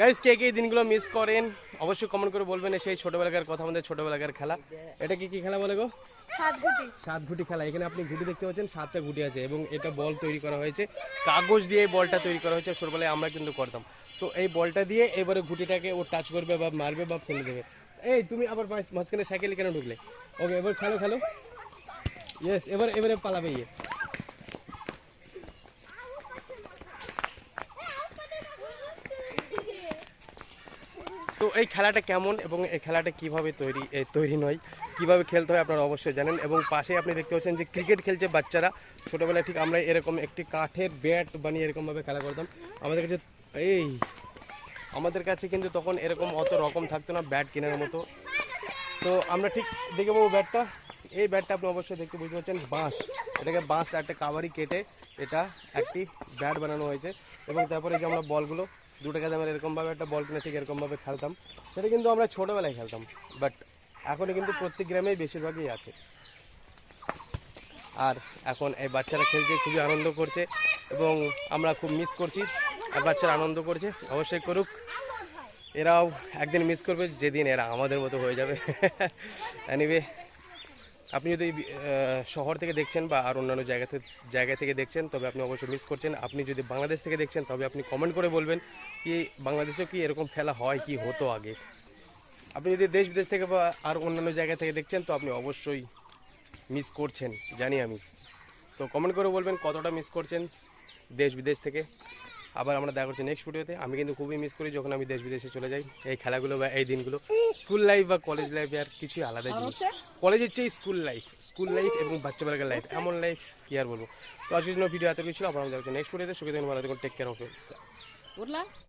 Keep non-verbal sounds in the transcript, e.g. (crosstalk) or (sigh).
Guys কে কে দিনগুলো miss করেন অবশ্যই কমেন্ট করে বলবেন সেই ছোটবেলাকার কথা আমাদের ছোটবেলাকার খেলা। এটা কি কি খেলা বলে গো? সাত ঘুটি খেলা। এখানে আপনি ঘুটি দেখতে পাচ্ছেন সাতটা ঘুটি আছে এবং এটা বল তৈরি করা হয়েছে। কাগজ দিয়ে বলটা তৈরি করা হয়েছে ছোটবেলায় আমরা কিন্তু করতাম। তো এই বলটা দিয়ে এবারে ঘুটিটাকে ও টাচ করবে বা মারবে বা ফেলে দেবে। এই তুমি আবার মাঝ- মাঝখানে সাইকেলে কেন ঢুকলে? ওকে এবার খেলো খেলো। ইয়েস এবার এবারে পালাবে ইয়ে তো এই খেলাটা কেমন এবং এই খেলাটা কীভাবে তৈরি তৈরি নয়, কীভাবে খেলতে হয় আপনারা অবশ্যই জানেন এবং পাশে আপনি দেখতে পাচ্ছেন যে ক্রিকেট খেলছে বাচ্চারা। ছোটবেলায় ঠিক আমরা এরকম একটি কাঠের ব্যাট বানিয়ে এরকমভাবে খেলা করতাম। আমাদের কাছে এই, আমাদের কাছে কিন্তু তখন এরকম অত রকম থাকতো না ব্যাট কেনার মতো। তো আমরা ঠিক দেখে পাবো ব্যাটটা। এই ব্যাটটা আপনি অবশ্যই দেখতে বুঝতে পারছেন, বাঁশ। এটাকে বাঁশ, একটা কাভারি কেটে এটা একটি ব্যাট বানানো হয়েছে। এবং তারপরে যে আমরা বলগুলো দু টাকা দামের এরকমভাবে একটা বল কিনে ঠিক এরকমভাবে খেলতাম, সেটা কিন্তু আমরা ছোটোবেলায় খেলতাম বাট এখনও কিন্তু প্রত্যেক গ্রামেই বেশিরভাগই আছে। আর এখন এই বাচ্চারা খেলছে, খুবই আনন্দ করছে এবং আমরা খুব মিস করছি, আর বাচ্চারা আনন্দ করছে, অবশ্যই করুক। এরাও একদিন মিস করবে, যেদিন এরা আমাদের মতো হয়ে যাবে। (laughs) এনিওয়ে আপনি যদি শহর থেকে দেখছেন বা আর অন্যান্য জায়গা থেকে জায়গা থেকে দেখছেন, তবে আপনি অবশ্যই মিস করছেন। আপনি যদি বাংলাদেশ থেকে দেখছেন, তবে আপনি কমেন্ট করে বলবেন কি বাংলাদেশেও কি এরকম খেলা হয়, কি হতো আগে। আপনি যদি দেশ বিদেশ থেকে বা আর অন্যান্য জায়গা থেকে দেখছেন, তো আপনি অবশ্যই মিস করছেন, জানি আমি। তো কমেন্ট করে বলবেন কতটা মিস করছেন দেশ বিদেশ থেকে। আবার আমরা দেখা করছি নেক্সট ভিডিওতে আমি কিন্তু খুবই মিস করি যখন আমি দেশ বিদেশে চলে যাই এই খেলাগুলো বা এই দিনগুলো। স্কুল লাইফ বা কলেজ লাইফে আর কিছুই আলাদা জিনিস। কলেজের চেয়ে স্কুল লাইফ স্কুল লাইফ এবং বাচ্চাবেলাকার লাইফ এমন লাইফ কি আর বলব? তো আজকের জন্য ভিডিও এত কিছু আবার আমরা দেখছি হচ্ছে নেক্সট ভিডিওতে সুখে থাকুন ভালো থাকুন টেক কেয়ার অফ